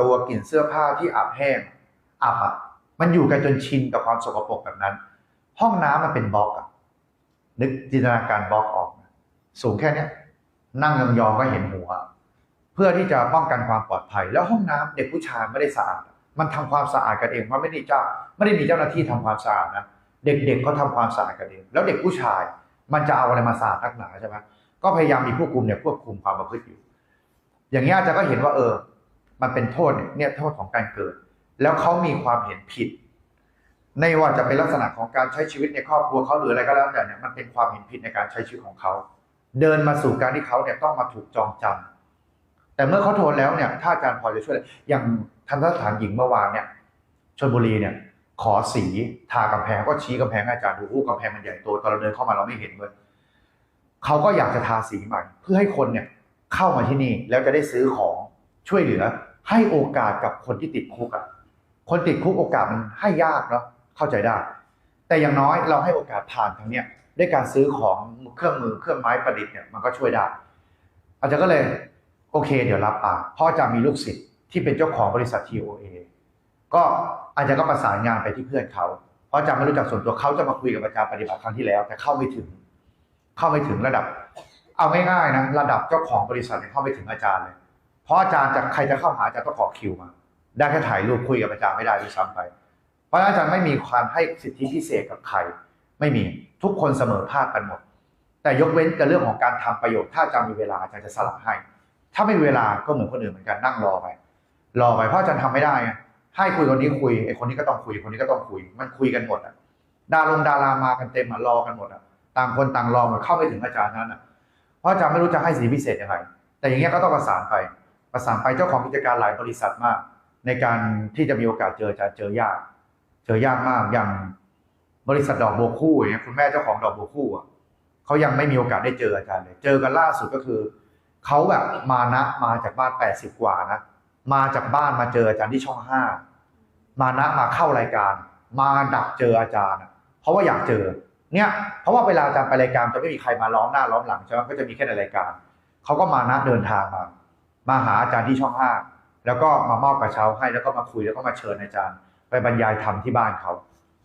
ตัวกลิ่นเสื้อผ้าที่อับแห้งอับอะมันอยู่กันจนชินกับความสกปรกแบบนั้น ห้องน้ำมันเป็นบล็อกอะนึกจินตนาการบล็อกออก สูงแค่เนี้ยนั่งยองๆก็เห็นหัว เพื่อที่จะป้องกันความปลอดภัย แล้วห้องน้ำเด็กผู้ชายไม่ได้สะอาด มันทำความสะอาดกันเองมันไม่ได้เจ้า ไม่ได้มีเจ้าหน้าที่ทำความสะอาดนะเด็กๆเขาทำความสะอาดกันเอง แล้วเด็กผู้ชาย มันจะเอาอะไรมาสะอาดนักหนาใช่ไหมก็พยายามมีผู้คุมเนี่ยควบคุมความประพฤติอยู่ อย่างนี้ยอาจารย์ก็เห็นว่าเออ มันเป็นโทษเนี่ยโทษของการเกิด แล้วเขามีความเห็นผิดในว่าจะเป็นลักษณะของการใช้ชีวิตในครอบครัวเขาหรืออะไรก็แล้วแต่เนี่ยมันเป็นความเห็นผิดในการใช้ชีวิตของเขาเดินมาสู่การที่เขาเนี่ยต้องมาถูกจองจำแต่เมื่อเขาโทนแล้วเนี่ย ถ้าอาจารย์พอจะช่วยได้อย่างทันทสถานหญิงเมื่อวานเนี่ยชลบุรีเนี่ย ขอสีทากำแพงก็ชี้กำแพงให้อาจารย์ดูอู้กำแพงมันใหญ่โตตอนเราเดินเข้ามาเราไม่เห็นเลยเขาก็อยากจะทาสีใหม่ เพื่อให้คนเนี่ยเข้ามาที่นี่แล้วจะได้ซื้อของช่วยเหลือ ให้โอกาสกับคนที่ติดคุกอะคนติดคุกโอกาสมันให้ยากเนาะเข้าใจได้ แต่อย่างน้อยเราให้โอกาสผ่านทางเนี้ยด้วยการซื้อของเครื่องมือเครื่องไม้ประดิษฐ์เนี่ยมันก็ช่วยได้อาจารย์ก็เลยโอเค เดี๋ยวรับปากเพราะอาจารย์มีลูกศิษย์ที่เป็นเจ้าของบริษัท TOA ก็อาจารย์ก็ประสานงานไปที่เพื่อนเขา เพราะอาจารย์ไม่รู้จักส่วนตัวเขาจะมาคุยกับอาจารย์ปฏิบัติครั้งที่แล้ว แต่เข้าไม่ถึง เข้าไม่ถึงระดับ เอาง่ายๆนะระดับเจ้าของบริษัทเนี่ยเข้าไม่ถึงอาจารย์เลย ราะอาจารย์จะใครจะเข้าหาอาจารย์ต้องขอคิวมา ได้แค่ถ่ายรูปคุยกับอาจารย์ไม่ได้ด้วยซ้ำไป เพราะอาจารย์ไม่มีความให้สิทธิพิเศษกับใคร ไม่มีทุกคนเสมอภาคกันหมด แต่ยกเว้นกับเรื่องของการทำประโยชน์ถ้าอาจารย์มีเวลาอาจารย์จะสละให้ ถ้าไม่มีเวลาก็เหมือนคนอื่นเหมือนกันนั่งรอไปรอไปเพราะอาจารย์ทำไม่ได้ไงให้คุยคนนี้คุยไอ้คนนี้ก็ต้องคุยคนนี้ก็ต้องคุย มันคุยกันหมดอะดารงดารามากันเต็มอะรอกันหมดอะต่างคนต่างรอมดเข้าไม่ถึงอาจารย์นั้นอะเพราะอาจารย์ไม่รู้จะให้สิทธิพิเศษยังไงแต่อย่างเงี้ยก็ต้องประสานไป ประสานไปเจ้าของกิจการหลายบริษัทมาก ในการที่จะมีโอกาสเจออาจารย์เจอยาก เจอยากมากอย่างบริษัทดอกโบัวคู่อย่างเงี้ยคุณแม่เจ้าของดอกโบคู่อะเขายังไม่มีโอกาสได้เจออาจารย์เลย เจอกันล่าสุดก็คือเขาแบบมานะมาจากบ้านแปดสิบกว่านะมาจากบ้านมาเจออาจารย์ที่ช่องห้ามานะมาเข้ารายการ มาดักเจออาจารย์เพราะว่าอยากเจอ เนี่ย เพราะว่าเวลาอาจารย์ไปรายการจะไม่มีใครมาล้อมหน้าล้อมหลังใช่ไหมก็จะมีแค่ในรายการเขาก็มานะเดินทางมา มาหาอาจารย์ที่ช่องห้าแล้วก็มามอบกระเช้าให้แล้วก็มาคุยแล้วก็มาเชิญอาจารย์ ไปบรรยายธรรมที่บ้านเขา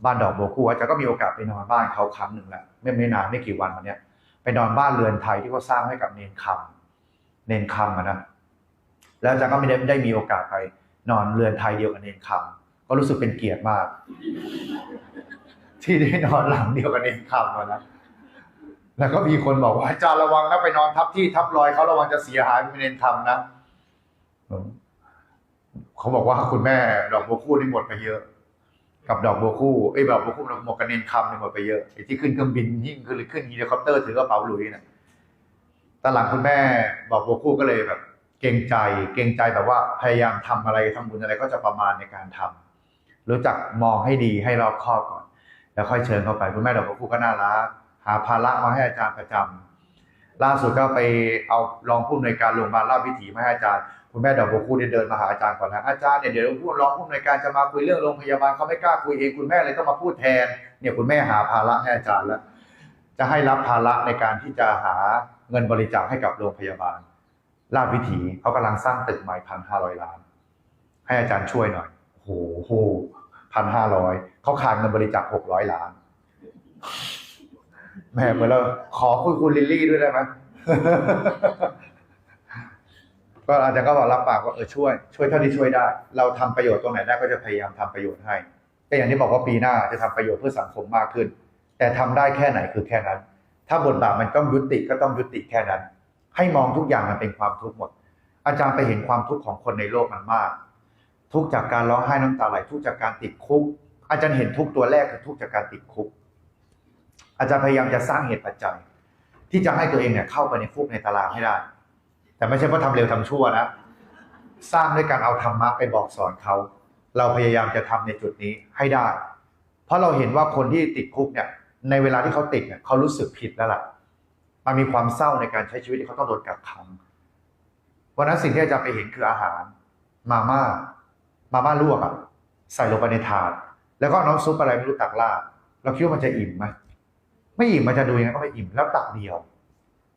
บ้านดอกบัวคู่อาจารย์ก็มีโอกาสไปนอนบ้านเขาครั้งหนึ่งแหละไม่ไม่นานไม่กี่วันมาเนี้ยไปนอนบ้านเรือนไทยที่เขาสร้างให้กับเนนคำเนนคำนะแล้วอาจารย์ก็ไม่ได้ได้มีโอกาสไปนอนเรือนไทยเดียวกับเนนคำก็รู้สึกเป็นเกียรติมาก ที่ได้นอนหลังเดียวกับเนนคำนะ แล้วก็มีคนบอกว่าอาจารย์ระวังนะไปนอนทับที่ทับรอยเขาระวังจะเสียหายเป็นเนนคำนะเขาบอกว่าคุณแม่ดอกบัวคู่นี่หมดไปเยอะ กับดอกบัวคู่ไอ้ยดอกบัวคู่ดอกหมวกกันเนนคำนี่หมดไปเยอะไอ้ที่ขึ้นเครื่องบินยิ่งขึ้นขึ้นเฮลิคอปเตอร์ถือกระเป๋าหลุยนะตอนหลังคุณแม่บอกบัวคู่ก็เลยแบบ เกรงใจ เกรงใจแบบว่าพยายามทำอะไรทำบุญอะไรก็จะประมาณในการทำรู้จักมองให้ดีให้รอบคอบก่อน แล้วค่อยเชิญเข้าไปคุณแม่ดอกบัวคู่ก็น่ารัก หาภาระมาให้อาจารย์ประจำล่าสุดก็ไปเอารองผู้อำนวยการโรงพยาบาลราชวิถีมาให้อาจารย์คุณแม่ดอกบัวคู่เดินมาหาอาจารย์ก่อนแล้วอาจารย์เนี่ยเดี๋ยวผู้รองผู้อำนวยการจะมาคุยเรื่องโรงพยาบาลเขาไม่กล้าคุยเองคุณแม่เลยต้องมาพูดแทน เนี่ยคุณแม่หาภาระให้อาจารย์แล้วจะให้รับภาระในการที่จะหาเงินบริจาคให้กับโรงพยาบาลราชวิถีเขากำลังสร้างตึกใหม่พันห้าร้อยล้าน ให้อาจารย์ช่วยหน่อยโอ้โหพันห้าร้อยเขาขาดเงินบริจาคหกร้อยล้าน แหม่เหมือนเราขอคุยคุณลิลลี่ด้วยได้ไหมก็อาจารย์ก็บอกรับปากว่าเออช่วยช่วยเท่าที่ช่วยได้ เราทำประโยชน์ตรงไหนได้ก็จะพยายามทำประโยชน์ให้ก็อย่างที่บอกว่าปีหน้าจะทำประโยชน์เพื่อสังคมมากขึ้น แต่ทำได้แค่ไหนคือแค่นั้น ถ้าบทบาทมันต้องยุติก็ต้องยุติแค่นั้น ให้มองทุกอย่างมันเป็นความทุกข์หมด อาจารย์ไปเห็นความทุกข์ของคนในโลกมันมาก ทุกข์จากการร้องไห้น้ำตาไหลทุกข์จากการติดคุก อาจารย์เห็นทุกข์ตัวแรกคือทุกข์จากการติดคุก อาจารย์พยายามจะสร้างเหตุปัจจัย ที่จะให้ตัวเองเนี่ยเข้าไปในคุกในตารางให้ได้ แต่ไม่ใช่เพราะทำเร็วทำชั่วนะสร้างด้วยการเอาธรรมะไปบอกสอนเขา เราพยายามจะทำในจุดนี้ให้ได้ เพราะเราเห็นว่าคนที่ติดคุกเนี่ย ในเวลาที่เขาติดเนี่ยเขารู้สึกผิดแล้วล่ะ มันมีความเศร้าในการใช้ชีวิตที่เขาต้องโดนกักขัง วันนั้นสิ่งที่อาจารย์ไปเห็นคืออาหาร มาม่า มาม่าลวกอะใส่ลงไปในถาด แล้วก็น้ำซุปอะไรไม่รู้ตักราดเราคิดว่ามันจะอิ่มไหม ไม่อิ่มมันจะดูยังไงก็ไม่อิ่มแล้วตักเดียว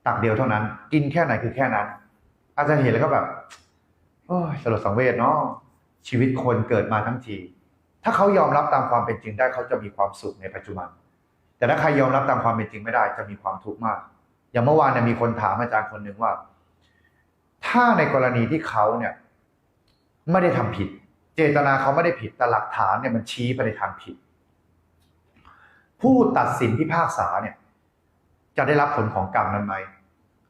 ตักเดียวเท่านั้น กินแค่ไหนคือแค่นั้น อาจารย์เห็นแล้วก็แบบโอ้ยสลดสังเวชเนาะชีวิตคนเกิดมาทั้งที ถ้าเขายอมรับตามความเป็นจริงได้เขาจะมีความสุขในปัจจุบัน แต่ถ้าใครยอมรับตามความเป็นจริงไม่ได้ จะมีความทุกข์มาก อย่างเมื่อวานเนี่ยมีคนถามอาจารย์คนหนึ่งว่า ถ้าในกรณีที่เขาเนี่ย ไม่ได้ทำผิด เจตนาเขาไม่ได้ผิดแต่หลักฐานเนี่ยมันชี้ไปในทางผิด ผู้ตัดสินพิพากษาเนี่ย จะได้รับผลของกรรมนั้นไหม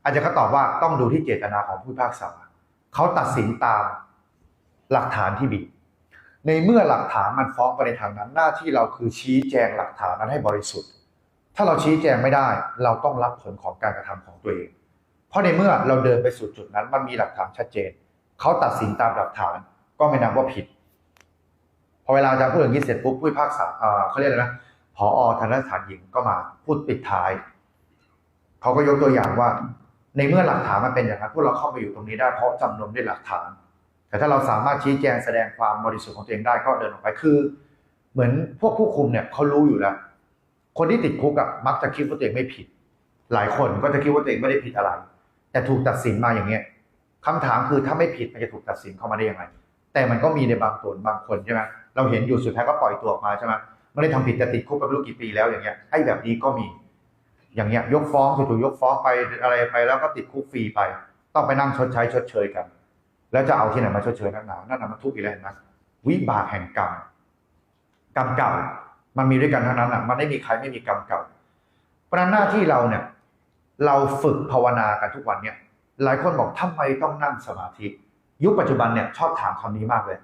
อาจารย์ก็ตอบว่าต้องดูที่เจตนาของผู้พิพากษาเขาตัดสินตามหลักฐานที่บีในเมื่อหลักฐานมันฟ้องไปในทางนั้น หน้าที่เราคือชี้แจงหลักฐานนั้นให้บริสุทธิ์ ถ้าเราชี้แจงไม่ได้ เราต้องรับผลของการกระทำของตัวเอง เพราะในเมื่อเราเดินไปสู่จุดนั้น มันมีหลักฐานชัดเจน เขาตัดสินตามหลักฐานก็ไม่นับว่าผิด พอเวลาจารย์พูดอย่างนี้เสร็จปุ๊บผู้พิพากษาเขาเรียกอะไรนะ ผอทันสถานหญิงก็มาพูดปิดท้าย เขาก็ยกตัวอย่างว่า ในเมื่อหลักฐานมันเป็นอย่างนั้นพวกเราเข้ามาอยู่ตรงนี้ได้เพราะจำนวนด้วยหลักฐาน แต่ถ้าเราสามารถชี้แจงแสดงความบริสุทธิ์ของตัวเองได้ก็เดินออกไปคือ เหมือนพวกผู้คุมเนี่ยเขารู้อยู่แล้ว คนที่ติดคุกอะมักจะคิดว่าตัวเองไม่ผิด หลายคนก็จะคิดว่าตัวเองไม่ได้ผิดอะไร แต่ถูกตัดสินมาอย่างเงี้ยคำถามคือถ้าไม่ผิดมันจะถูกตัดสินเข้ามาได้ยังไง แต่มันก็มีในบางส่วนบางคนใช่ไหมเราเห็นอยู่สุดท้ายก็ปล่อยตัวออกมาใช่ไหม ไม่ได้ทำผิดแต่ติดคุกไปไม่รู้กี่ปีแล้วอย่างเงี้ยไอ้แบบนี้ก็มี อย่างเงี้ยยกฟ้องถูกๆยกฟ้องไปอะไรไปแล้วก็ติดคุกฟรีไป ต้องไปนั่งชดใช้ชดเชยกัน แล้วจะเอาที่ไหนมาชดเชยนักหนานั่นน่ะมันทุกข์อีกแล้วนไหมวิบากแห่งกรรมกรรมเก่ามันมีด้วยกันทั้งนั้นอะ มันไม่มีใครไม่มีกรรมเก่า เพราะฉะนั้นหน้าที่เราเนี่ย เราฝึกภาวนากันทุกวันเนี่ย หลายคนบอกทำไมต้องนั่งสมาธิ ยุคปัจจุบันเนี่ยชอบถามคำนี้มากเลย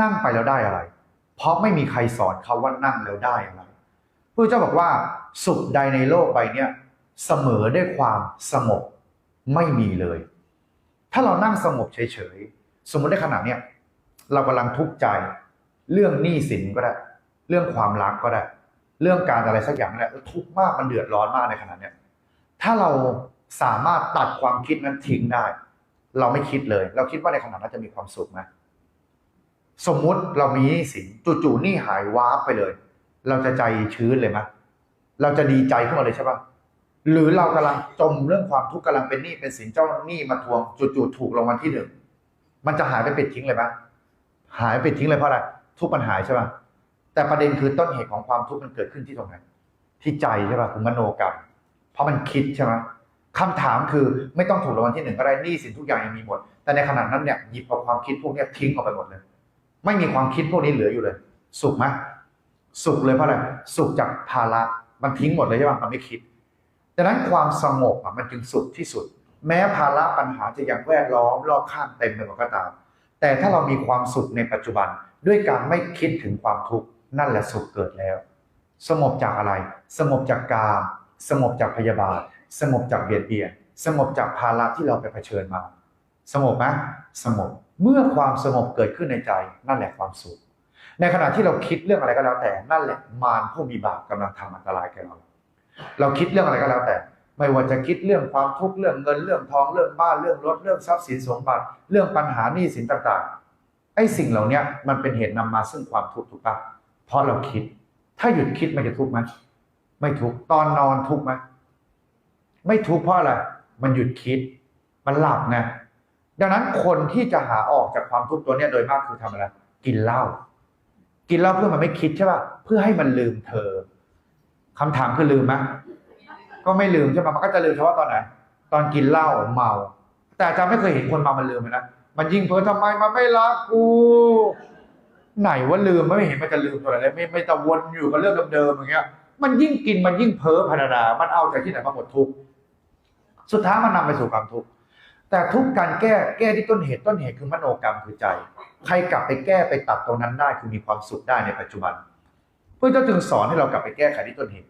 นั่งไปแล้วได้อะไร เพราะไม่มีใครสอนเขาว่านั่งแล้วได้อะไรพระเจ้าบอกว่าสุขใดในโลกใบนี้เสมอด้วยความสงบไม่มีเลย ถ้าเรานั่งสงบเฉยๆ สมมติในขณะเนี้ยเรากำลังทุกข์ใจ เรื่องหนี้สินก็ได้ เรื่องความรักก็ได้ เรื่องการอะไรสักอย่างนั่แหละทุกข์มากมันเดือดร้อนมากในขณะเนี้ยถ้าเราสามารถตัดความคิดนั้นทิ้งได้ เราไม่คิดเลย เราคิดว่าในขณะนั้นจะมีความสุขไหม สมมุติเรามีหนี้สินจู่ๆหนี้หายวาบไปเลย เราจะใจชื้นเลยไหมเราจะดีใจขึ้นมาเลยใช่ปะหรือเรากำลังจมเรื่องความทุกข์กำลังเป็นหนี้เป็นสินเจ้าหนี้มาทวงจู่ๆถูกรางวัลที่หนึ่งมันจะหายไปปิดทิ้งเลยไหมหายไปปิดทิ้งเลยเพราะอะไรทุกข์มันหาใช่ปะแต่ประเด็นคือต้นเหตุของความทุกข์มันเกิดขึ้นที่ตรงไหนที่ใจใช่ปะคือมโนกรรมเพราะมันคิดใช่ไหมคำถามคือไม่ต้องถูกรางวัลที่หนึ่งก็ได้หนี้สินทุกอย่างยังมีหมด แต่ในขณะนั้นเนี่ยหยิบเอาความคิดพวกนี้ทิ้งออกไปหมดเลย ไม่มีความคิดพวกนี้เหลืออยู่เลย สุขไหมสุขเลยเพราะอะไรสุขจากภาระมันทิ้งหมดเลยใช่ไหมมันไม่คิดดังนั้นความสงบอะมันจึงสุดที่สุด แม้ภาระปัญหาจะยังแวดล้อมรอบข้างเต็มไปหมดก็ตาม แต่ถ้าเรามีความสุขในปัจจุบันด้วยการไม่คิดถึงความทุกข์นั่นแหละสุขเกิดแล้ว สงบจากอะไร สงบจากกามสงบจากพยาบาท สงบจากเบียดเบียนสงบจากภาระที่เราไปเผชิญมา สงบไหมสงบ เมื่อความสงบเกิดขึ้นในใจ นั่นแหละความสุข ในขณะที่เราคิดเรื่องอะไรก็แล้วแต่ นั่นแหละมารผู้มีบาปกำลังทำอันตรายแก่เรา เราคิดเรื่องอะไรก็แล้วแต่ ไม่ว่าจะคิดเรื่องความทุกข์เรื่องเงินเรื่องทองเรื่องบ้านเรื่องรถเรื่องทรัพย์สินสมบัติ เรื่องปัญหาหนี้สินต่างๆ ไอ้สิ่งเหล่านี้มันเป็นเหตุนำมาซึ่งความทุกข์ถูกปะเพราะเราคิด ถ้าหยุดคิดมันจะทุกข์ไหมไม่ทุกข์ตอนนอนทุกข์ไหมไม่ทุกข์เพราะอะไร มันหยุดคิด มันหลับไง ดังนั้นคนที่จะหาออกจากความทุกข์ตัวเนี้ยโดยมากคือทำอะไรกินเหล้ากินเหล้าเพื่อมันไม่คิดใช่ป่ะเพื่อให้มันลืมเธอคำถามคือลืมไหมก็ไม่ลืมใช่ป่ะมันก็จะลืมเฉพาะตอนไหนตอนกินเหล้าเมา แต่อาจารย์ไม่เคยเห็นคนเมามันลืมเลยนะมันยิ่งเพ้อทำไมมันไม่รักกูไหนว่าลืมไม่เห็นมันจะลืมตัวไหนเลยไม่ไม่ตะวนอยู่กับเรื่องเดิมๆอย่างเงี้ย มันยิ่งกินมันยิ่งเพ้อพรรณนา มันเอาจากที่ไหนมาหมดทุกข์สุดท้ายมันนำไปสู่ความทุกข์ แต่ทุกการแก้แก้ที่ต้นเหตุต้นเหตุคือมโนกรรมคือใจ ใครกลับไปแก้ไปตัดตรงนั้นได้คือมีความสุขได้ในปัจจุบันเพื่อเจ้าจึงสอนให้เรากลับไปแก้ไขที่ต้นเหตุ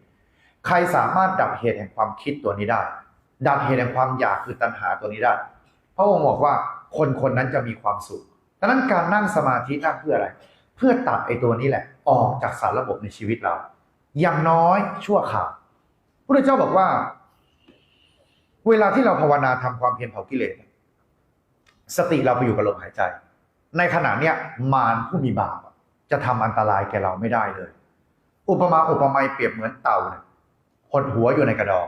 ใครสามารถดับเหตุแห่งความคิดตัวนี้ได้ ดับเหตุแห่งความอยากคือตัณหาตัวนี้ได้พระองค์บอกว่าคนคนนั้นจะมีความสุขดังนั้นการนั่งสมาธินั่งเพื่ออะไร เพื่อตัดไอ้ตัวนี้แหละ ออกจากสารระบบในชีวิตเรา อย่างน้อยชั่วข่าวพระเจ้าบอกว่า เวลาที่เราภาวนาทำความเพียรเผากิเลสสติเราไปอยู่กับลมหายใจ ในขณะเนี้ยมารผู้มีบาปจะทำอันตรายแก่เราไม่ได้เลย อุปมาอุปไมยเปรียบเหมือนเต่าเนี่ยหดหัวอยู่ในกระดอง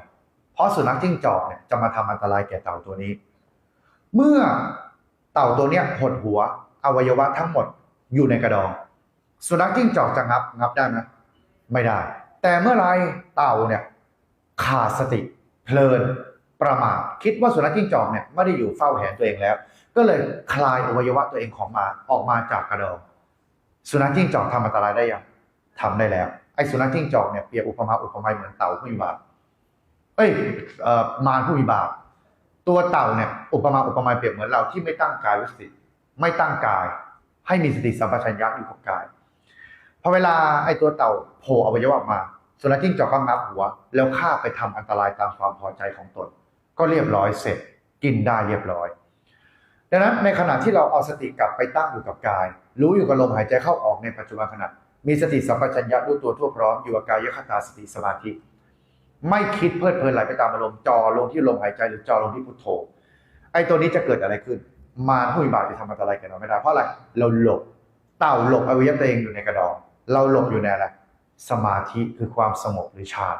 เพราะสุนัขจิ้งจอกเนี่ยจะมาทำอันตรายแก่เต่าตัวนี้ เมื่อเต่าตัวเนี้ยหดหัวอวัยวะทั้งหมดอยู่ในกระดอง สุนัขจิ้งจอกจะงับงับได้ไหมไม่ได้ แต่เมื่อไรเต่าเนี่ยขาดสติเพลิน ประมาทคิดว่าสุนัขจิ้งจอกเนี่ยไม่ได้อยู่เฝ้าแหนตัวเองแล้ว ก็เลยคลายอวัยวะตัวเองของมาออกมาจากกระดองสุนัขจิ้งจอกทำอันตรายได้ยังทำได้แล้วไอ้สุนัขจิ้งจอกเนี่ยเปรียบอุปมาอุปไมยเหมือนเต่าผู้มีบาปเอ้ยเอ่อมารผู้มีบาปตัวเต่าเนี่ยอุปมาอุปไมยเปรียบเหมือนเราที่ไม่ตั้งกายว้สติ ไม่ตั้งกาย ให้มีสติสัมปชัญญะอยู่กับกายพอเวลาไอ้ตัวเต่าโผล่อวัยวะออกมาสุนัขจิ้งจอกก็งับหัว แล้วฆ่าไปทำอันตรายตามความพอใจของตน ก็เรียบร้อยเสร็จกินได้เรียบร้อย ดังนั้นในขณะที่เราเอาสติกลับไปตั้งอยู่กับกาย รู้อยู่กับลมหายใจเข้าออกในปัจจุบันขณะ มีสติสัมปชัญญะรู้ตัวทั่วพร้อมอยู่กับกายยคตาสติสมาธิ ไม่คิดเพลิดเพลินไหลไปตามอารมณ์จอลงที่ลมหายใจหรือจอลงที่พุทโธ ไอ้ตัวนี้จะเกิดอะไรขึ้น มารผู้บาปจะทำอันตรายแก่เราไม่ได้เพราะอะไรเราหลบเต่าหลบอวัยวะตัวเองอยู่ในกระดอง เราหลบอยู่ในอะไรสมาธิคือความสงบหรือฌาน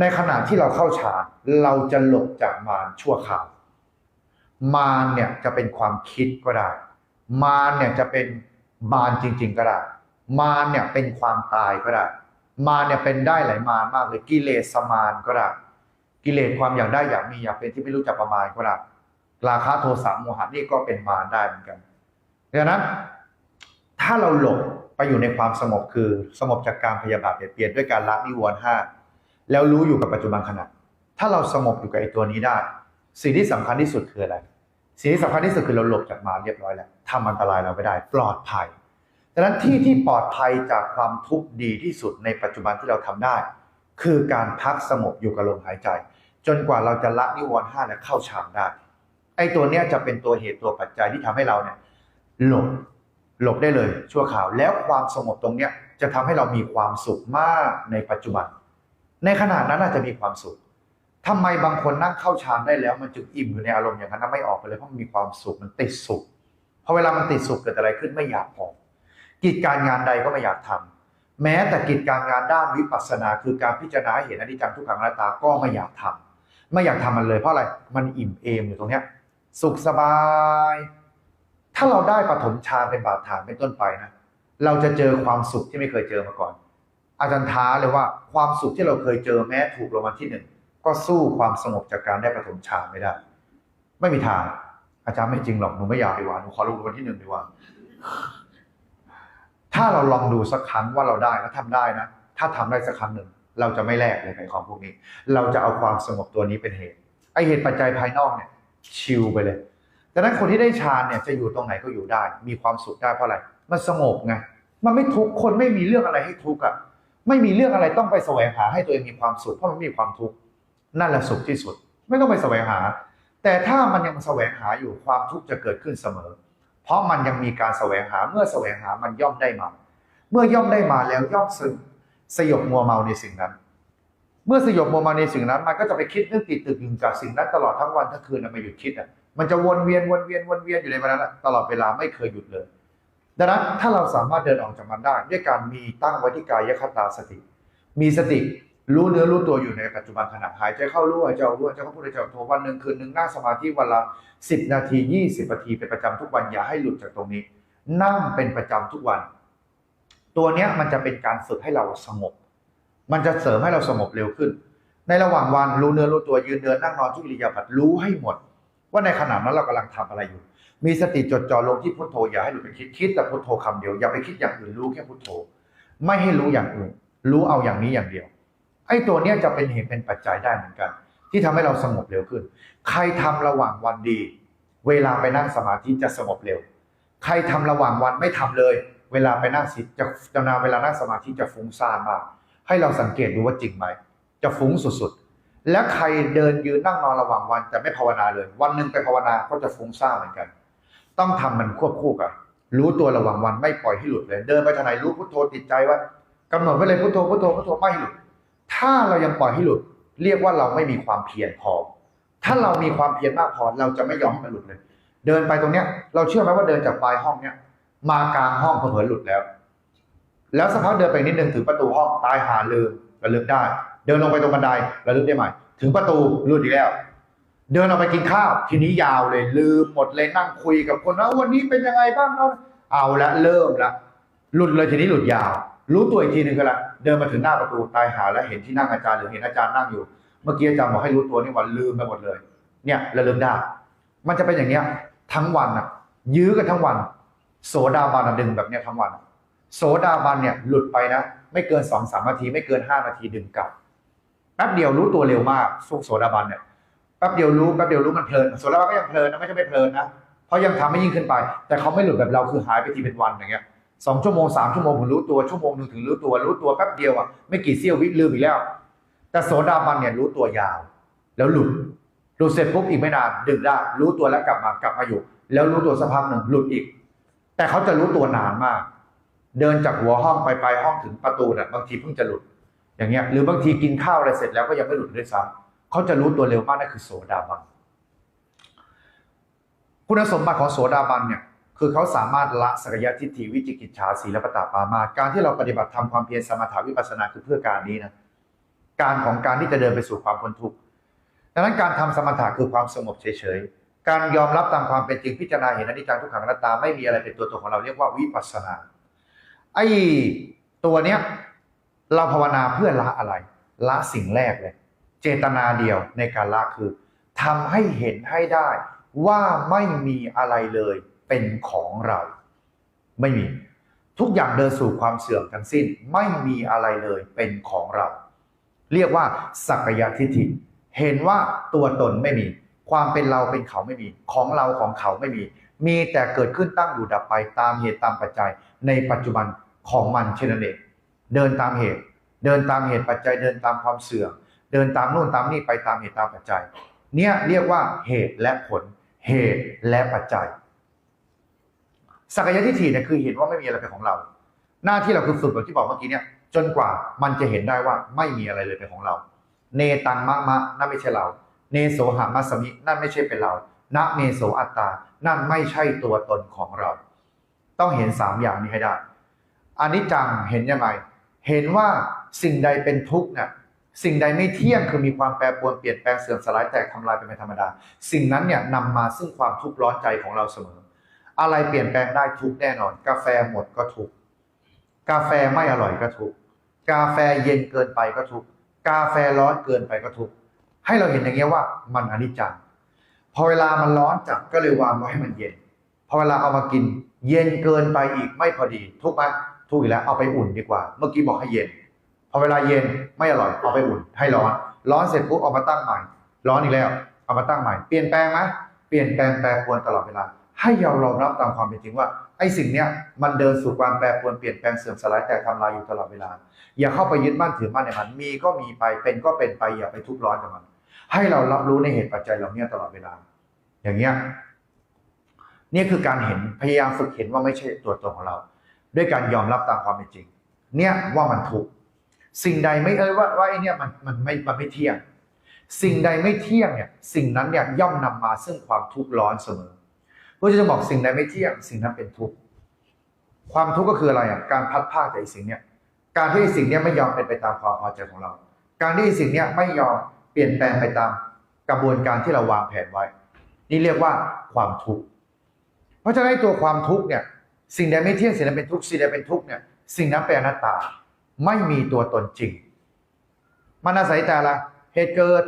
ในขณะที่เราเข้าฌานเราจะหลบจากมารชั่วคราวมารเนี่ยจะเป็นความคิดก็ได้ มารเนี่ยจะเป็นมารจริง ๆ ก็ได้ มารเนี่ยเป็นความตายก็ได้ มารเนี่ยเป็นได้หลายมารมากเลยกิเลสสมารก็ได้ กิเลสความอยากได้อยากมีอยากเป็นที่ไม่รู้จักประมาณก็ได้ราคะโทสะโมหะนี่ก็เป็นมารได้เหมือนกันดังนั้น ถ้าเราหลบไปอยู่ในความสงบคือสงบจากการพยาบาทเบียดเบียนด้วยการละนิวรณ์ห้า แล้วรู้อยู่กับปัจจุบันขณะ ถ้าเราสงบอยู่กับไอ้ตัวนี้ได้ สิ่งที่สำคัญที่สุดคืออะไร สิ่งที่สำคัญที่สุดคือเราหลบจากมารเรียบร้อยแล้วทำอันตรายเราไม่ได้ ปลอดภัยดังนั้นที่ที่ปลอดภัยจากความทุกข์ดีที่สุดในปัจจุบันที่เราทำได้ คือการพักสงบอยู่กับลมหายใจ จนกว่าเราจะละนิวรณ์ห้าและเข้าฌานได้ ไอ้ตัวเนี้ยจะเป็นตัวเหตุตัวปัจจัยที่ทำให้เราเนี่ยหลบหลบได้เลยชั่วคราวแล้วความสงบตรงเนี้ยจะทำให้เรามีความสุขมากในปัจจุบัน ในขณะนั้นอาจจะมีความสุขทำไมบางคนนั่งเข้าฌานได้แล้ว มันจึงอิ่มอยู่ในอารมณ์อย่างนั้นไม่ออกไปเลยเพราะมันมีความสุขมันติดสุขพอเวลามันติดสุขเกิดอะไรขึ้นไม่อยากออกกิจการงานใดก็ไม่อยากทำแม้แต่กิจการงานด้านวิปัสสนา คือการพิจารณาเห็นอนิจจังทุกขังอนัตตาก็ไม่อยากทำไม่อยากทำมันเลยเพราะอะไรมันอิ่มเอมอยู่ตรงเนี้ยสุขสบาย ถ้าเราได้ปฐมฌานเป็นบาดฐานเป็นต้นไปนะเราจะเจอความสุขที่ไม่เคยเจอมาก่อน อาจารย์ท้าเลยว่าความสุขที่เราเคยเจอแม้ถูกรางวัลที่หนึ่งก็สู้ความสงบจากการได้ปฐมฌานไม่ได้ ไม่มีทาง อาจารย์ไม่จริงหรอกหนูไม่อยากดีกว่าหนูขอรู้รางวัลที่หนึ่งดีกว่า ถ้าเราลองดูสักครั้งว่าเราได้แล้วทำได้นะ ถ้าทำได้สักครั้งหนึ่งเราจะไม่แลกเลยในของพวกนี้ เราจะเอาความสงบตัวนี้เป็นเหตุไอเหตุปัจจัยภายนอกเนี่ย ชิลไปเลยดังนั้นคนที่ได้ฌานเนี่ยจะอยู่ตรงไหนก็อยู่ได้ มีความสุขได้เพราะอะไร มันสงบไง มันไม่ทุกข์คนไม่มีเรื่องอะไรให้ทุกข์อะ ไม่มีเรื่องอะไรต้องไปแสวงหาให้ตัวเองมีความสุขเพราะมันมีความทุกข์นั่นแหละสุขที่สุด ไม่ต้องไปแสวงหา แต่ถ้ามันยังแสวงหาอยู่ความทุกข์จะเกิดขึ้นเสมอ เพราะมันยังมีการแสวงหาเมื่อแสวงหามันย่อมได้มา เมื่อย่อมได้มาแล้วย่อมซึมสยบมัวเมาในสิ่งนั้น เมื่อสยบมัวเมาในสิ่งนั้น มันก็จะไปคิดนึกติดตึกอยู่กับสิ่งนั้นตลอดทั้งวันทั้งคืนนไม่หยุดคิดอะมันจะวนเวียนวนเวียนวนเวียนอยู่ในวันนั้นตลอดเวลาไม่เคยหยุดเลย ดังนั้นถ้าเราสามารถเดินออกจากมันได้ด้วยการมีตั้งไว้ที่กายคตาสติ มีสติรู้เนื้อรู้ตัวอยู่ในปัจจุบันขณะหายใจเข้ารู้หายใจออกรู้หายใจเข้าพูดหายใจออกโทวันหนึ่งคืนหนึ่งนั่งสมาธิวันละสิบนาทียี่สิบนาทีเป็นประจำทุกวันอย่าให้หลุดจากตรงนี้ นั่งเป็นประจำทุกวัน ตัวเนี้ยมันจะเป็นการฝึกให้เราสงบ มันจะเสริมให้เราสงบเร็วขึ้น ในระหว่างวันรู้เนื้อรู้ตัวยืนเดินนั่งนอนทุกอิริยาบถรู้ให้หมด ว่าในขณะนั้นเรากำลังทำอะไรอยู่ มีสติจดจ่อลงที่พุทโธอย่าให้หลุดไปคิดคิดแต่พุทโธคำเดียวอย่าไปคิดอย่างอื่นรู้แค่พุทโธ ไม่ให้รู้อย่างอื่น รู้เอาอย่างนี้อย่างเดียว ไอ้ตัวเนี้ยจะเป็นเหตุเป็นปัจจัยได้เหมือนกัน ที่ทำให้เราสงบเร็วขึ้น ใครทำระหว่างวันดี เวลาไปนั่งสมาธิจะสงบเร็ว ใครทำระหว่างวันไม่ทำเลย เวลาไปนั่งสิจะจะนาเวลานั่งสมาธิจะฟุ้งซ่านมาก ให้เราสังเกตดูว่าจริงไหมจะฟุ้งสุดๆ และใครเดินยืนนั่งนอนระหว่างวันแต่ไม่ภาวนาเลย วันหนึ่งไปภาวนาก็จะฟุ้งซ่านเหมือนกัน ต้องทำมันควบคู่กันรู้ตัวระหว่างวันไม่ปล่อยให้หลุดเลย เดินไปทางไหนรู้พุทโธติดใจว่ากำหนดไว้เลยพุทโธพุทโธพุทโธไม่หลุด ถ้าเรายังปล่อยให้หลุด เรียกว่าเราไม่มีความเพียรพอ ถ้าเรามีความเพียรมากพอเราจะไม่ยอมให้มันหลุดเลย เดินไปตรงเนี้ย เราเชื่อไหมว่าเดินจากปลายห้องเนี้ยมากลางห้องเผลอหลุดแล้ว แล้วสักพักเดินไปนิดนึงถึงประตูห้องตายหาลืมระลึกได้ เดินลงไปตรงบันไดระลึกได้ใหม่ ถึงประตูหลุดอีกแล้ว เดินออกไปกินข้าว ทีนี้ยาวเลย ลืมหมดเลยนั่งคุยกับคนว่าวันนี้เป็นยังไงบ้างเนาเอาละเริ่มละหลุดเลยทีนี้หลุดยาว รู้ตัวอีกทีหนึ่งก็ละเดินมาถึงหน้าประตูตายหาแล้วเห็นที่นั่งอาจารย์หรือเห็นอาจารย์นั่งอยู่ เมื่อกี้อาจารย์บอกให้รู้ตัวนี่วันลืมไปหมดเลย เนี่ยระลึกได้ มันจะเป็นอย่างเนี้ย ทั้งวันอะ ยื้อกันทั้งวัน โสดาบันอะดึงแบบเนี้ยทั้งวัน โสดาบันเนี่ยหลุดไปนะไม่เกินสองสามนาที ไม่เกินห้านาทีดึงกลับแป๊บเดียวรู้ตัวเร็วมากสุกโสดาบันเนี่ย ป๊บเดียวรู้แป๊บเดียวรู้มันเพลินโสดาบันก็ยังเพลินนะไม่ใช่ไม่เพลินนะเพราะยังทำไม่ยิ่งขึ้นไป แต่เขาไม่หลุดแบบเราคือหายไปทีเป็นวันอย่างเงี้ยสองชั่วโมงสามชั่วโมงถึงรู้ตัวชั่วโมงหนึ่งถึงรู้ตัวรู้ตัวแป๊บเดียวอะไม่กี่เสี้ยววิลืมอีกแล้ว แต่โสดาบันเนี่ยรู้ตัวยาว แล้วหลุดหลุดเสร็จปุ๊บอีกไม่นานดึงได้รู้ตัวแล้วกลับมากลับมาอยู่ แล้วรู้ตัวสักพักหนึ่งหลุดอีก แต่เขาจะรู้ตัวนานมาก เดินจากหัวห้องไปปลายห้องถึงประตูน่ะบางทีเพิ่งจะหลุด อย่างเงี้ยหรือบางทีกินข้าวอะไรเสร็จแล้วก็ยังไม่หลุดด้วยซ้ำ เขาจะรู้ตัวเร็วมากนั่นคือโสดาบันคุณสมบัติของโสดาบันเนี่ยคือเขาสามารถละสักยะทิฏฐิวิจิกิจฉาสีและปตาปามา การที่เราปฏิบัติทำความเพียรสมถาวิปัสสนาคือเพื่อการนี้นะการของการที่จะเดินไปสู่ความพ้นทุกข์ดังนั้นการทำสมถะคือความสงบเฉยๆ การยอมรับตามความเป็นจริงพิจารณาเห็นอนิจจังทุกขังอนัตตาไม่มีอะไรเป็นตัวตนของเราเรียกว่าวิปัสสนาไอ้ตัวเนี้ยเราภาวนาเพื่อละอะไร ละสิ่งแรกเลย เจตนาเดียวในการละคือทำให้เห็นให้ได้ว่าไม่มีอะไรเลยเป็นของเรา ไม่มี ทุกอย่างเดินสู่ความเสื่อมทั้งสิ้นไม่มีอะไรเลยเป็นของเรา เรียกว่าสักยทิฏฐิเห็นว่าตัวตนไม่มี ความเป็นเราเป็นเขาไม่มี ของเราของเขาไม่มี มีแต่เกิดขึ้นตั้งอยู่ดับไปตามเหตุตามปัจจัย ในปัจจุบันของมันเช่นนั้นเองเดินตามเหตุ เดินตามเหตุปัจจัยเดินตามความเสื่อม เดินตามนู่นตามนี่ไปตามเหตุตามปัจจัย เนี่ยเรียกว่าเหตุและผล เหตุและปัจจัย สักยะทิฏฐิเนี่ยคือเห็นว่าไม่มีอะไรเป็นของเรา หน้าที่เราคือฝึกแบบที่บอกเมื่อกี้เนี่ย จนกว่ามันจะเห็นได้ว่าไม่มีอะไรเลยเป็นของเรา เนตังมะมะนั่นไม่ใช่เรา เนโสหามัสมินั่นไม่ใช่เป็นเรานะเนโสอัตตา นั่นไม่ใช่ตัวตนของเรา ต้องเห็นสามอย่างนี้ให้ได้อานิจจังเห็นยังไง เห็นว่าสิ่งใดเป็นทุกข์เนี่ย สิ่งใดไม่เที่ยงคือมีความแปรปรวนเปลี่ยนแปลงเสื่อมสลายแตกทำลายเป็นธรรมดา สิ่งนั้นเนี่ยนำมาซึ่งความทุกข์ร้อนใจของเราเสมอ อะไรเปลี่ยนแปลงได้ทุกแน่นอน กาแฟหมดก็ทุกกาแฟไม่อร่อยก็ทุกกาแฟเย็นเกินไปก็ทุกกาแฟร้อนเกินไปก็ทุกให้เราเห็นอย่างเงี้ยว่ามันอนิจจังพอเวลามันร้อนจัดก็เลยวางไว้ให้มันเย็นพอเวลาเอามากิน เย็นเกินไปอีกไม่พอดี ทุกไหมทุกอีกแล้วเอาไปอุ่นดีกว่า เมื่อกี้บอกให้เย็น อเวลาเย็นไม่อร่อยเอาไปอุ่นให้ร้อน ร้อนเสร็จปุ๊บเอามาตั้งใหม่ ร้อนอีกแล้วเอามาตั้งใหม่เปลี่ยนแปลงไหมเปลี่ยนแปลงแปรปรวนตลอดเวลา ให้เรายอมรับตามความเป็นจริงว่าไอ้สิ่งเนี้ยมันเดินสู่ความแปรปรวนเปลี่ยนแปลงเสื่อมสลายแต่ทำลายอยู่ตลอดเวลา อย่าเข้าไปยึดมั่นถือมั่นในมันมีก็มีไปเป็นก็เป็นไปอย่าไปทุกร้อนกับมัน ให้เรารับรู้ในเหตุปัจจัยเหล่านี้ตลอดเวลา อย่างเงี้ยนี่คือการเห็นพยายามฝึกเห็นว่าไม่ใช่ตัวตนของเรา ด้วยการยอมรับตามความเป็นจริง เนี่ยว่ามันทุก สิ่งใดไม่เอ้ยว่าว่าไอ้เนี่ยมันมันไม่มันไม่เที่ยง สิ่งใดไม่เที่ยงเนี่ยสิ่งนั้นเนี่ยย่อมนำมาซึ่งความทุกข์ร้อนเสมอพระเจ้าจะบอกสิ่งใดไม่เที่ยง สิ่งนั้นเป็นทุกข์ความทุกข์ก็คืออะไรอะการพัดพลาจากไอสิ่งเนี้ยการที่ไอสิ่งเนี้ยไม่ยอมเป็นไปตามความพอใจของเรา การที่ไอสิ่งเนี้ยไม่ยอมเปลี่ยนแปลงไปตามกระบวนการที่เราวางแผนไว้ นี่เรียกว่าความทุกข์เพราะฉะนั้นตัวความทุกข์เนี่ยสิ่งใดไม่เที่ยงสิ่งนั้นเป็นทุกข์สิ่งใดเป็นทุกข์เนี่ยสิ่งนั้นเป็นอนัตตา ไม่มีตัวตนจริง มันอาศัยแต่ละเหตุเกิด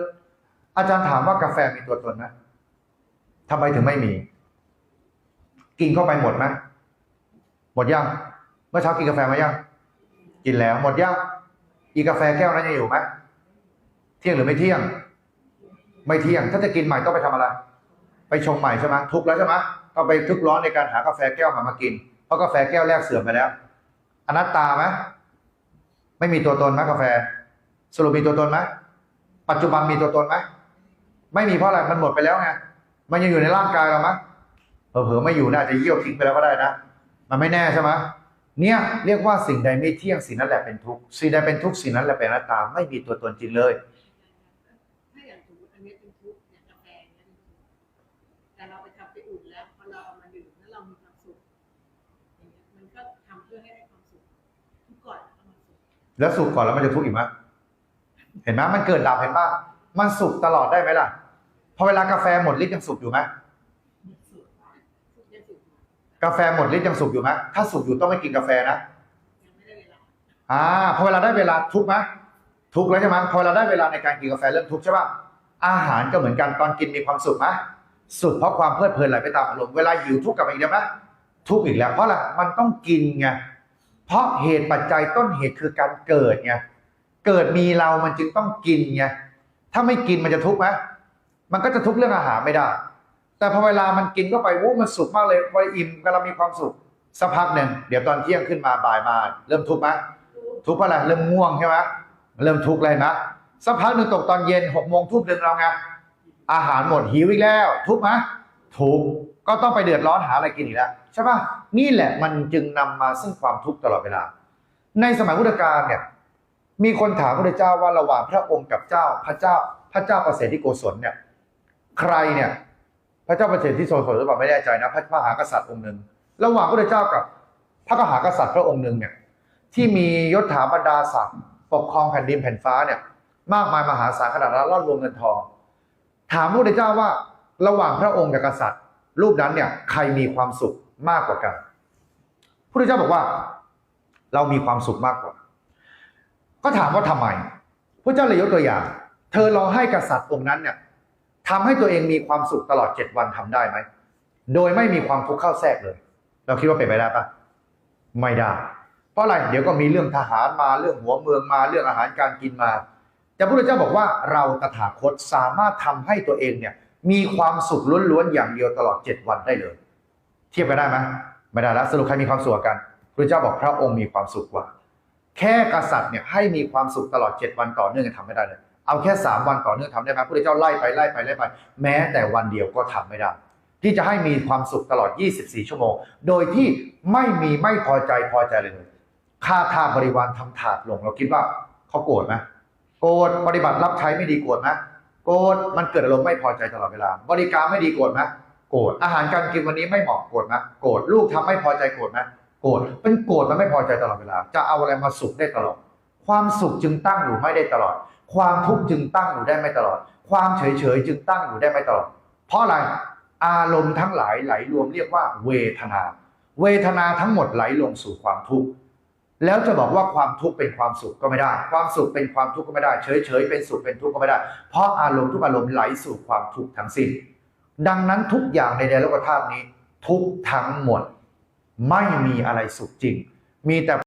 อาจารย์ถามว่ากาแฟมีตัวตนไหมทำไมถึงไม่มี กินเข้าไปหมดไหมหมดยังเมื่อเช้ากินกาแฟมายังกินแล้วหมดยังอีกาแฟแก้วนั้นยังอยู่ไหมเที่ยงหรือไม่เที่ยง ไม่เที่ยง ถ้าจะกินใหม่ต้องไปทำอะไร ไปชงใหม่ใช่ไหมทุกแล้วใช่ไหมต้องไปทุกร้อนในการหากาแฟแก้วใหม่มากิน เพราะกาแฟแก้วแรกเสื่อมไปแล้ว อนัตตาไหม ไม่มีตัวตนไหมกาแฟ สรุปมีตัวตนไหมปัจจุบันมีตัวตนไหมไม่มีเพราะอะไรมันหมดไปแล้วไงมันยังอยู่ในร่างกายเราไหมเผลอๆไม่อยู่น่าจจะเยี่ยวทิ้งไปแล้วก็ได้นะมันไม่แน่ใช่ไหมเนี่ยเรียกว่าสิ่งใดไม่เที่ยงสิ่งนั้นแหละเป็นทุกข์สิ่งใดเป็นทุกข์สิ่งนั้นแหละเป็นอนัตตาไม่มีตัวตนจริงเลย แล้วสุขก่อนแล้วมันจะทุกข์อีกไหมเห็นไหมมันเกิดดับเห็นป่ะมันสุขตลอดได้ไหมล่ะพอเวลากาแฟหมดฤทธิ์ยังสุขอยู่ไหมสุขสุขได้สุขกาแฟหมดฤทธิ์ยังสุกอยู่ไหมถ้าสุกอยู่ต้องไม่กินกาแฟนะยังไม่ได้เวลาอ่าพอเวลาได้เวลาทุกข์ไหมทุกข์แล้วใช่ไหมพอเราได้เวลาในการกินกาแฟเริ่มทุกข์ใช่ป่ะอาหารก็เหมือนกันตอนกินมีความสุขไหมสุขเพราะความเพลิดเพลินไหลไปตามอารมณ์เวลาหิวทุกข์กลับมาอีกแล้วไหมทุกข์อีกแล้วเพราะอะไรมันต้องกินไง เพราะเหตุปัจจัยต้นเหตุคือการเกิดไงเกิดมีเรามันจึงต้องกินไงถ้าไม่กินมันจะทุกข์ไหมมันก็จะทุกข์เรื่องอาหารไม่ได้ แต่พอเวลามันกินเข้าไปวู้มันสุขมากเลยพออิ่มกำลังมีความสุขสักพักหนึ่งเดี๋ยวตอนเที่ยงขึ้นมาบ่ายมาเริ่มทุกข์ไหมทุกข์เพราะอะไรเริ่มง่วงใช่ไหมเริ่มทุกข์เลยนะสักพักหนึ่งตกตอนเย็นหกโมงทุ่มหนึ่งเราไงอาหารหมดหิวอีกแล้ว ทุกข์ไหมทุกข์ ก็ต้องไปเดือดร้อนหาอะไรกินอีกแล้วใช่ปะนี่แหละมันจึงนำมาซึ่งความทุกข์ตลอดเวลา ในสมัยพุทธกาลเนี่ยมีคนถามพระเจ้าว่าระหว่างพระองค์กับเจ้าพระเจ้า พระเจ้าประเสริฐที่โกศลเนี่ยใครเนี่ย พระเจ้าประเสริฐที่โกศลหรือเปล่าไม่แน่ใจนะ พระมหากษัตริย์องค์หนึ่งระหว่างพระเจ้ากับพระมหากษัตริย์พระองค์หนึ่งเนี่ยที่มียศถาบรรดาศักดิ์ปกครองแผ่นดินแผ่นฟ้าเนี่ย มากมายมหาศาลขนาดนั้นรอดรวมเงินทอง ถามพระเจ้าว่าระหว่างพระองค์กับกษัตริย์ รูปนั้นเนี่ยใครมีความสุขมากกว่ากันพระพุทธเจ้าบอกว่า เรามีความสุขมากกว่า ก็ถามว่าทำไมพระเจ้าเลยยกตัวอย่าง เธอลองให้กษัตริย์องค์นั้นเนี่ยทำให้ตัวเองมีความสุขตลอดเจ็ดวันทำได้ไหมโดยไม่มีความทุกข์เข้าแทรกเลย เราคิดว่าเป็นไปได้ปะไม่ได้ เพราะอะไร เดี๋ยวก็มีเรื่องทหารมาเรื่องหัวเมืองมาเรื่องอาหารการกินมา แต่พระพุทธเจ้าบอกว่าเราตถาคตสามารถทำให้ตัวเองเนี่ย มีความสุขล้วนๆอย่างเดียวตลอดเจ็ดวันได้เลย เทียบกันได้ไหมไม่ได้แล้วสรุปใครมีความสุขกันพระเจ้าบอกพระองค์มีความสุขกว่า แค่กษัตริย์เนี่ยให้มีความสุขตลอดเจ็ดวันต่อเนื่องยังทำไม่ได้เลยเอาแค่สามวันต่อเนื่องทำได้ไหมพระเจ้าไล่ไปไล่ไปไล่ไป แม้แต่วันเดียวก็ทำไม่ได้ ที่จะให้มีความสุขตลอด 24 ชั่วโมง โดยที่ไม่มีไม่พอใจพอใจเลยเลยค่าทาสบริวารทำถาดลง เราคิดว่าเขาโกรธไหมโกรธปฏิบัติรับใช้ไม่ดีโกรธไหม โกรธมันเกิดอารมณ์ไม่พอใจตลอดเวลา บริการไม่ดีโกรธไหมโกรธอาหารการกินวันนี้ไม่เหมาะโกรธไหมโกรธลูกทำไม่พอใจโกรธไหมโกรธเป็นโกรธมันไม่พอใจตลอดเวลา จะเอาอะไรมาสุขได้ตลอด ความสุขจึงตั้งอยู่ไม่ได้ตลอด ความทุกข์จึงตั้งอยู่ได้ไม่ตลอด ความเฉยเฉยๆจึงตั้งอยู่ได้ไม่ตลอด เพราะอะไรอารมณ์ทั้งหลายไหลรวมเรียกว่า เวทนา เวทนาทั้งหมดไหลลงสู่ความทุกข์ แล้วจะบอกว่าความทุกข์เป็นความสุขก็ไม่ได้ ความสุขเป็นความทุกข์ก็ไม่ได้ เฉยเฉยๆเป็นสุขเป็นทุกข์ก็ไม่ได้ เพราะอารมณ์ทุกอารมณ์ไหลสู่ความทุกข์ทั้งสิ้น ดังนั้นทุกอย่างในเดโลกธาตุนี้ ทุกทั้งหมด ไม่มีอะไรสุขจริง มีแต่